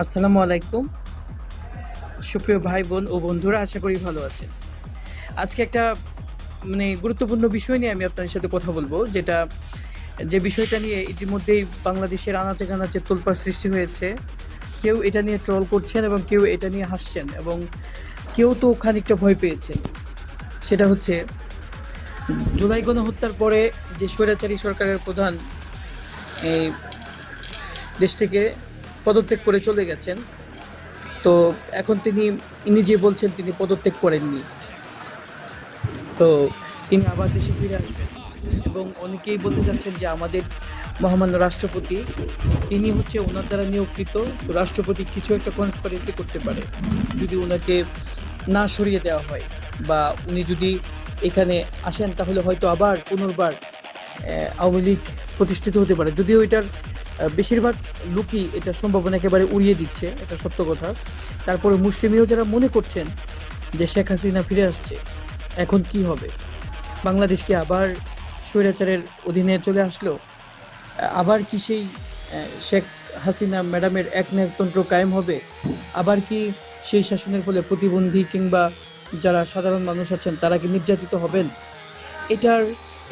আসসালামু আলাইকুম। সুপ্রিয় ভাই বোন ও বন্ধুরা, আশা করি ভালো আছেন। আজকে একটা মানে গুরুত্বপূর্ণ বিষয় নিয়ে আমি আপনাদের সাথে কথা বলব, যেটা, যে বিষয়টা নিয়ে ইতিমধ্যেই বাংলাদেশের আনাচে কানাচে তোলপাড় সৃষ্টি হয়েছে। কেউ এটা নিয়ে ট্রল করছেন এবং কেউ এটা নিয়ে হাসছেন এবং কেউ তো খানিকটা ভয় পেয়েছেন। সেটা হচ্ছে, জুলাই গণহত্যার পরে যে স্বৈরাচারী সরকারের প্রধান, এই, দেশ থেকে পদত্যাগ করে চলে গেছেন। তো এখন তিনি নিজে বলছেন তিনি পদত্যাগ করেননি। তো তিনি আবার দেশে ফিরে আসবেন। এবং অনেকেই বলতে যাচ্ছেন যে আমাদের মহামান্য রাষ্ট্রপতি, তিনি হচ্ছে ওনার দ্বারা নিয়োগকৃত। তো রাষ্ট্রপতি কিছু একটা কনসপারেসি করতে পারে। যদি ওনাকে না সরিয়ে দেওয়া হয় বা উনি যদি এখানে আসেন, তাহলে হয়তো আবার পুনর্বার আওয়ামী লীগ প্রতিষ্ঠিত হতে পারে। যদিও এটার বেশিরভাগ লোকই এটা সম্ভাবনা একেবারে উড়িয়ে দিচ্ছে, এটা সত্য কথা। তারপরে মুসলিমীয় যারা মনে করছেন যে শেখ হাসিনা ফিরে আসছে, এখন কি হবে? বাংলাদেশ কি আবার স্বৈরাচারের অধীনে চলে আসলো? আবার কি সেই শেখ হাসিনা ম্যাডামের একনায়কতন্ত্র কায়েম হবে? আবার কি সেই শাসনের ফলে প্রতিবন্ধী কিংবা যারা সাধারণ মানুষ আছেন, তারা কি নির্যাতিত হবেন? এটার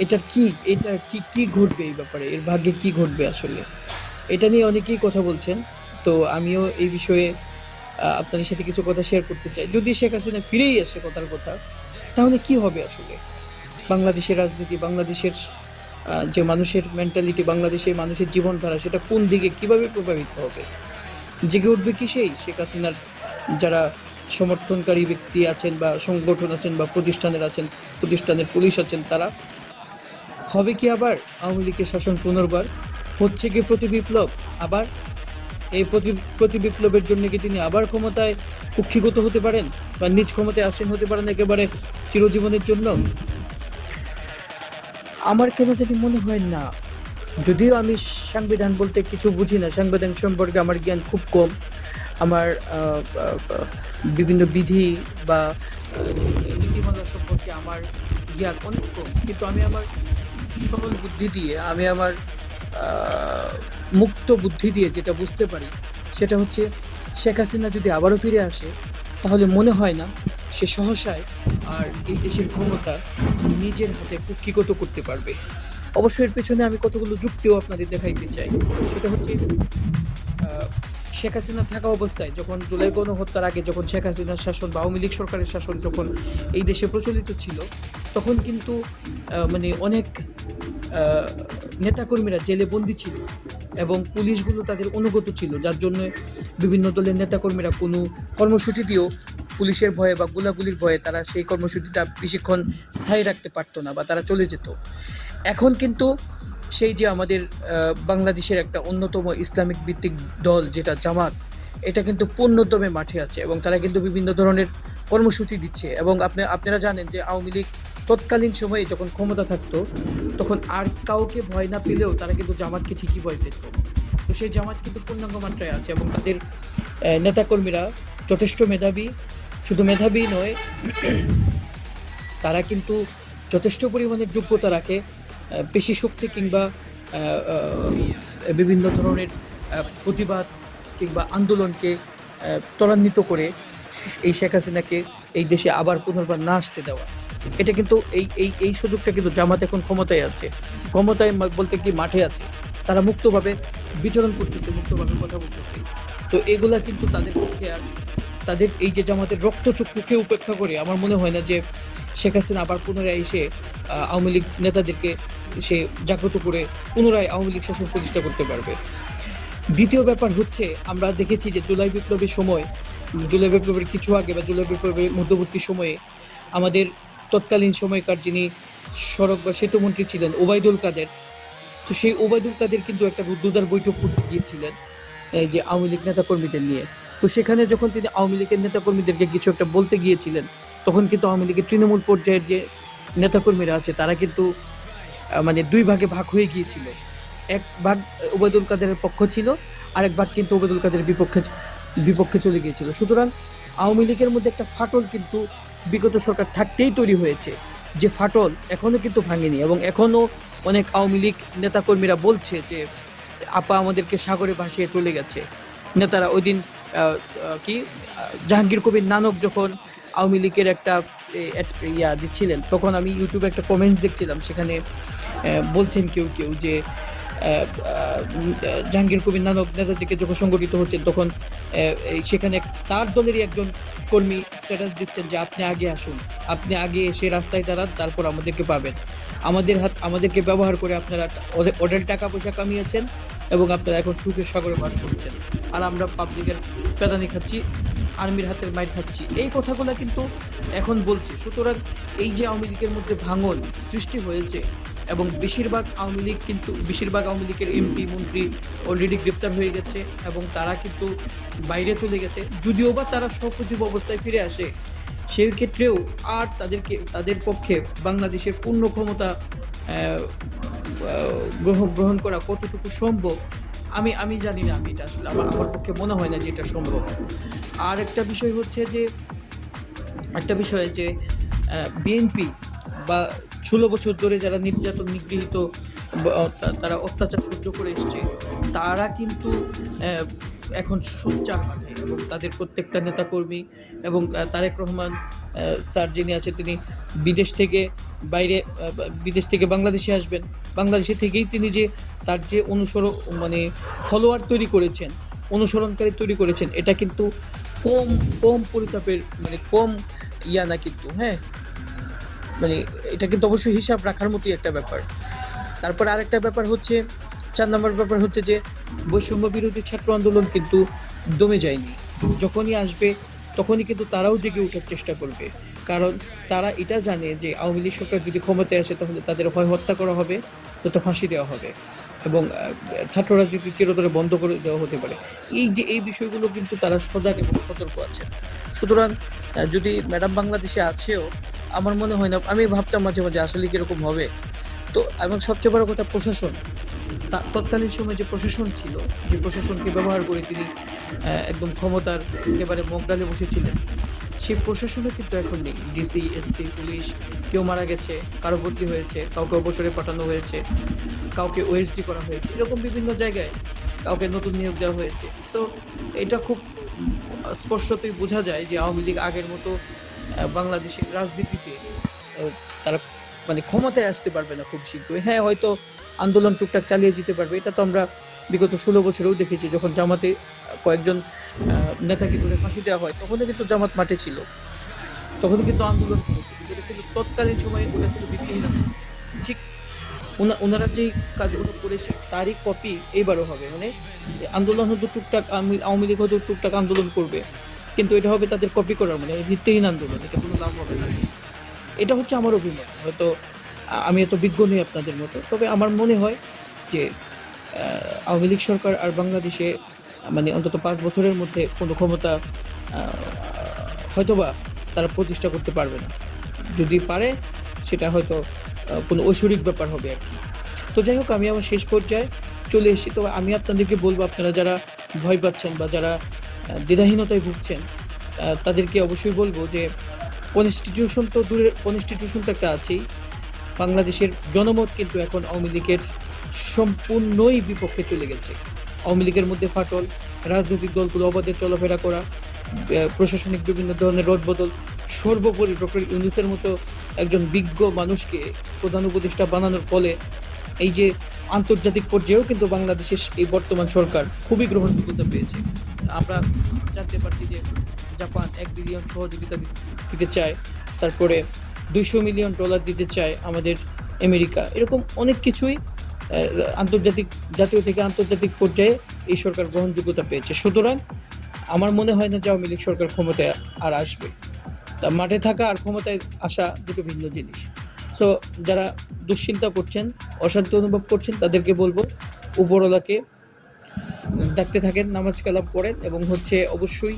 এটার কি এটা কি কি ঘটবে এই ব্যাপারে? এর ভাগ্যে কি ঘটবে আসলে? এটা নিয়ে অনেকেই কথা বলছেন। তো আমিও এই বিষয়ে আপনাদের সাথে কিছু কথা শেয়ার করতে চাই। যদি শেখ হাসিনা ফিরেই আসে কথার কথা, তাহলে কি হবে আসলে? বাংলাদেশের রাজনীতি, বাংলাদেশের যে মানুষের মেন্টালিটি বাংলাদেশের মানুষের জীবনধারা, সেটা কোন দিকে কীভাবে প্রভাবিত হবে? জেগে উঠবে কি সেই? শেখ হাসিনার যারা সমর্থনকারী ব্যক্তি আছেন বা সংগঠন আছেন বা প্রতিষ্ঠানের আছেন, প্রতিষ্ঠানের পুলিশ আছেন তারা হবে কি আবার? আওয়ামী লীগের শাসন পুনর্বার? হচ্ছে কি প্রতি বিপ্লব? আবার? এই প্রতি প্রতি বিপ্লবের জন্য কি তিনি আবার ক্ষমতায় কুক্ষিগত হতে পারেন? বা নিজ ক্ষমতায় আসীন হতে পারেন একেবারে চিরজীবনের জন্য? আমার কেন যদি মনে হয় না। যদিও আমি সাংবিধান বলতে কিছু বুঝি না, সাংবিধান সম্পর্কে আমার জ্ঞান খুব কম। আমার বিভিন্ন বিধি বা নীতিমালা সম্পর্কে আমার জ্ঞান অনেক কম। কিন্তু আমি আমার সরল বুদ্ধি দিয়ে আমি আমার মুক্ত বুদ্ধি দিয়ে যেটা বুঝতে পারি, সেটা হচ্ছে শেখ হাসিনা যদি আবারও ফিরে আসে, তাহলে মনে হয় না সে সহসায় আর এই দেশের ক্ষমতা নিজের হাতে কুক্ষিগত করতে পারবে। অবশ্যই এর পেছনে আমি কতগুলো যুক্তিও আপনাদের দেখাইতে চাই। সেটা হচ্ছে শেখ হাসিনা থাকা অবস্থায় যখন জুলাই গণহত্যার আগে যখন শেখ হাসিনার শাসন বা আওয়ামী লীগ সরকারের শাসন যখন এই দেশে প্রচলিত ছিল তখন কিন্তু মানে অনেক নেতাকর্মীরা জেলে বন্দি ছিল এবং পুলিশগুলো তাদের অনুগত ছিল, যার জন্য বিভিন্ন দলের নেতাকর্মীরা কোনো কর্মসূচি দিয়েও পুলিশের ভয়ে বা গোলাগুলির ভয়ে তারা সেই কর্মসূচিটা বেশিক্ষণ স্থায়ী রাখতে পারতো না বা তারা চলে যেত। এখন কিন্তু সেই যে আমাদের বাংলাদেশের একটা অন্যতম ইসলামিক ভিত্তিক দল যেটা জামাত, এটা কিন্তু পূর্ণতমে মাঠে আছে এবং তারা কিন্তু বিভিন্ন ধরনের কর্মসূচি দিচ্ছে এবং আপনি, আপনারা জানেন যে আওয়ামী লীগ তৎকালীন সময়ে যখন ক্ষমতা থাকতো, তখন আর কাউকে ভয় না পেলেও তারা কিন্তু জামাতকে ঠিকই ভয় পেত। তো সেই জামাত কিন্তু পূর্ণাঙ্গ মাত্রায় আছে এবং তাদের নেতাকর্মীরা যথেষ্ট মেধাবী। শুধু মেধাবী নয়, তারা কিন্তু যথেষ্ট পরিমাণে যোগ্যতা রাখে পেশি শক্তি কিংবা বিভিন্ন ধরনের প্রতিবাদ কিংবা আন্দোলনকে ত্বরান্বিত করে এই শেখ হাসিনাকে এই দেশে আবার পুনর্বার না আসতে দেওয়া। এটা কিন্তু এই এই এই সুযোগটা কিন্তু জামাত এখন ক্ষমতায় আছে। ক্ষমতায় বলতে কি মাঠে আছে। তারা মুক্তভাবে বিচরণ করতেছে, মুক্তভাবে কথা বলতেছে। তো এগুলা কিন্তু তাদের পক্ষে আর তাদের এই যে জামাতের রক্তচক্ষুকে উপেক্ষা করে, আমার মনে হয় না যে শেখ হাসিনা আবার পুনরায় এসে আওয়ামী লীগ নেতাদেরকে সে জাগ্রত করে পুনরায় আওয়ামী লীগ শাসন প্রতিষ্ঠা করতে পারবে। দ্বিতীয় ব্যাপার হচ্ছে, আমরা দেখেছি যে জুলাই বিপ্লবের সময়, জুলাই বিপ্লবের কিছু আগে বা জুলাই বিপ্লবের মধ্যবর্তী সময়ে আমাদের তৎকালীন সময়কার যিনি সড়ক বা সেতুমন্ত্রী ছিলেন, ওবায়দুল কাদের। তো সেই ওবায়দুল কাদের কিন্তু একটা রুদ্ধদ্বার বৈঠক করতে গিয়েছিলেন, এই যে আওয়ামী লীগ নেতাকর্মীদের নিয়ে। তো সেখানে যখন তিনি আওয়ামী লীগের নেতাকর্মীদেরকে কিছু একটা বলতে গিয়েছিলেন, তখন কিন্তু আওয়ামী লীগের তৃণমূল পর্যায়ের যে নেতাকর্মীরা আছে, তারা কিন্তু মানে দুই ভাগে ভাগ হয়ে গিয়েছিল। এক ভাগ ওবায়দুল কাদেরের পক্ষ ছিল, আরেক ভাগ কিন্তু ওবায়দুল কাদের বিপক্ষে বিপক্ষে চলে গিয়েছিল। সুতরাং আওয়ামী লীগের মধ্যে একটা ফাটল কিন্তু বিগত সরকার থাকতেই তৈরি হয়েছে। যে ফাটল এখনও কিন্তু ভাঙেনি এবং এখনও অনেক আওয়ামী লীগ নেতাকর্মীরা বলছে যে, আপা আমাদেরকে সাগরে ভাসিয়ে চলে গেছে। নেতারা ওই দিন কি জাহাঙ্গীর কবির নানক যখন আওয়ামী লীগের একটা ইয়া দিচ্ছিলেন, তখন আমি ইউটিউবে একটা কমেন্টস দেখছিলাম, সেখানে বলছেন কেউ কেউ যে জাহাঙ্গীর কবির নানক নেতা থেকে যখন সংগঠিত হচ্ছেন তখন সেখানে তার দলেরই একজন কর্মী স্ট্যাটাস দিচ্ছেন যে আপনি আগে আসুন, আপনি আগে এসে রাস্তায় দাঁড়ান, তারপর আমাদেরকে পাবেন। আমাদের হাত, আমাদেরকে ব্যবহার করে আপনারা ওদের টাকা পয়সা কামিয়েছেন এবং আপনারা এখন সুখের সাগরে বাস করছেন। আর আমরা পাবলিকের পেদানি খাচ্ছি, আর্মির হাতের মাইর খাচ্ছি। এই কথাগুলো কিন্তু এখন বলছে। সুতরাং এই যে আওয়ামী লীগের মধ্যে ভাঙন সৃষ্টি হয়েছে এবং বেশিরভাগ আওয়ামী লীগ কিন্তু, বেশিরভাগ আওয়ামী লীগের এমপি মন্ত্রী অলরেডি গ্রেপ্তার হয়ে গেছে এবং তারা কিন্তু বাইরে চলে গেছে। যদিও বা তারা সপ্রতিভ অবস্থায় ফিরে আসে, সেই ক্ষেত্রেও আর তাদেরকে, তাদের পক্ষে বাংলাদেশের পূর্ণ ক্ষমতা গ্রহণ গ্রহণ করা কতটুকু সম্ভব, আমি আমি জানি না, আমি এটা আসলে আমার আমার পক্ষে মনে হয় না যে এটা সম্ভব। আর একটা বিষয় হচ্ছে যে, একটা বিষয় যে বিএনপি বা ষোলো বছর ধরে যারা নির্যাতন নিগৃহীত তারা অত্যাচার সহ্য করে এসছে, তারা কিন্তু এখন সোচ্চার মাঠে এবং তাদের প্রত্যেকটা নেতাকর্মী এবং তারেক রহমান স্যার যিনি আছে তিনি বিদেশ থেকে বাইরে বিদেশ থেকে বাংলাদেশে আসবেন। বাংলাদেশে থেকেই তিনি যে, তার যে অনুসরণ মানে ফলোয়ার তৈরি করেছেন, অনুসরণকারী তৈরি করেছেন, এটা কিন্তু কম কম পরিতাপের মানে কম ইয়া না কিন্তু হ্যাঁ? মানে এটা কিন্তু অবশ্যই হিসাব রাখার মতোই একটা ব্যাপার। তারপর আরেকটা ব্যাপার হচ্ছে, চার নম্বর ব্যাপার হচ্ছে যে, বৈষম্য বিরোধী ছাত্র আন্দোলন কিন্তু দমে যায়নি। যখনই আসবে, তখনই কিন্তু তারাও জেগে ওঠার চেষ্টা করবে। কারণ তারা এটা জানে যে, আওয়ামী লীগ সরকার যদি ক্ষমতায় আসে, তাহলে তাদের হয় হত্যা করা হবে নয়তো ফাঁসি দেওয়া হবে। এবং ছাত্র রাজনীতি চিরতরে বন্ধ করে দেওয়া হতে পারে। এই যে, এই বিষয়গুলো কিন্তু তারা সজাগ এবং সতর্ক আছে সুতরাং যদি ম্যাডাম বাংলাদেশে আছেও আমার মনে হয় না, আমি ভাবতাম মাঝে মাঝে আসলে কীরকম হবে। তো, এবং সবচেয়ে বড় কথা প্রশাসন। তৎকালীন সময় যে প্রশাসন ছিল, যে প্রশাসনকে ব্যবহার করে তিনি একদম ক্ষমতার একেবারে মগডালে বসেছিলেন, সেই প্রশাসনও কিন্তু এখন নেই। ডিসি এসপি পুলিশ, কেউ মারা গেছে, কারও বদলি হয়েছে, কাউকে অবসরে পাঠানো হয়েছে, কাউকে ওএসডি করা হয়েছে, এরকম বিভিন্ন জায়গায় কাউকে নতুন নিয়োগ দেওয়া হয়েছে। সো এটা খুব স্পষ্টতই বোঝা যায় যে আওয়ামী লীগ আগের মতো বাংলাদেশের রাজনীতিতে তারা মানে ক্ষমতায় আসতে পারবে না খুব শীঘ্রই। হ্যাঁ হয়তো আন্দোলন টুকটাক চালিয়ে যেতে পারবে। এটা তো আমরা বিগত ষোলো বছরেও দেখেছি, যখন জামাতে কয়েকজন নেতাকে ধরে ফাঁসি দেওয়া হয়, তখনও কিন্তু জামাত মাঠে ছিল। তখন কিন্তু আন্দোলন করেছে, কিন্তু ছিল তৎকালীন সময়ে, ওটা ছিল ভিত্তিহীন। ঠিক ওনা- ওনারা যেই কাজগুলো করেছে, তারই কপি এইবারও হবে। মানে আন্দোলন হয়তো টুকটাক আওয়ামী লীগ হয়তো টুকটাক আন্দোলন করবে। কিন্তু এটা হবে তাদের কপি করার মানে ভিত্তিহীন আন্দোলন, এটা কোনো লাভ হবে না। এটা হচ্ছে আমার অভিমত, হয়তো আমি এত বিজ্ঞ নই আপনাদের মতো, তবে আমার মনে হয় যে আওয়ামী লীগ সরকার আর বাংলাদেশে মানে অন্তত পাঁচ বছরের মধ্যে কোনো ক্ষমতা হয়তোবা তারা প্রতিষ্ঠা করতে পারবে না। যদি পারে, সেটা হয়তো কোনো ঐশ্বরিক ব্যাপার হবে আর কি। তো যাই হোক, আমি আমার শেষ পর্যায়ে চলে এসেছি, তবে আমি আপনাদেরকে বলব, আপনারা যারা ভয় পাচ্ছেন বা যারা দ্বিধাহীনতায় ভুগছেন। তাদেরকে অবশ্যই বলব যে কনস্টিটিউশন তো দূরের কনস্টিটিউশন তো একটা আছেই। বাংলাদেশের জনমত কিন্তু এখন আওয়ামী লীগের সম্পূর্ণই বিপক্ষে চলে গেছে। আওয়ামী লীগের মধ্যে ফাটল, রাজনৈতিক দলগুলো অবাধে চলাফেরা করা প্রশাসনিক বিভিন্ন ধরনের রদবদল, সর্বোপরি ডক্টর ইউনুসের মতো একজন বিজ্ঞ মানুষকে প্রধান উপদেষ্টা বানানোর ফলে এই যে আন্তর্জাতিক পর্যায়েও কিন্তু বাংলাদেশের এই বর্তমান সরকার খুবই গ্রহণযোগ্যতা পেয়েছে। আমরা জানতে পারছি যে জাপান এক বিলিয়ন সহযোগিতা দিতে চায়, তারপরে দুইশো মিলিয়ন ডলার দিতে চায় আমাদের আমেরিকা। এরকম অনেক কিছুই আন্তর্জাতিক, জাতীয় থেকে আন্তর্জাতিক পর্যায়ে এই সরকার গ্রহণযোগ্যতা পেয়েছে। সুতরাং আমার মনে হয় না যে আওয়ামী লীগ সরকার ক্ষমতায় আর আসবে। তা মাঠে থাকা আর ক্ষমতায় আসা দুটো ভিন্ন জিনিস। সো যারা দুশ্চিন্তা করছেন, অশান্তি অনুভব করছেন, তাদেরকে বলব, উপরওয়ালাকে ডাকতে থাকেন, নামাজ কালাম করেন এবং হচ্ছে অবশ্যই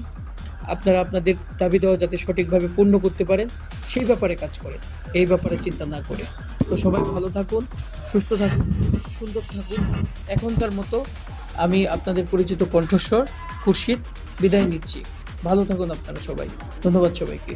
আপনারা আপনাদের দাবি দেওয়া যাতে সঠিকভাবে পূর্ণ করতে পারেন, সেই ব্যাপারে কাজ করেন, এই ব্যাপারে চিন্তা না করে। তো সবাই ভালো থাকুন, সুস্থ থাকুন, সুন্দর থাকুন। এখনকার মতো আমি আপনাদের পরিচিত কণ্ঠস্বর, খুরশিদ বিদায় নিচ্ছি। ভালো থাকুন আপনারা সবাই। ধন্যবাদ সবাইকে।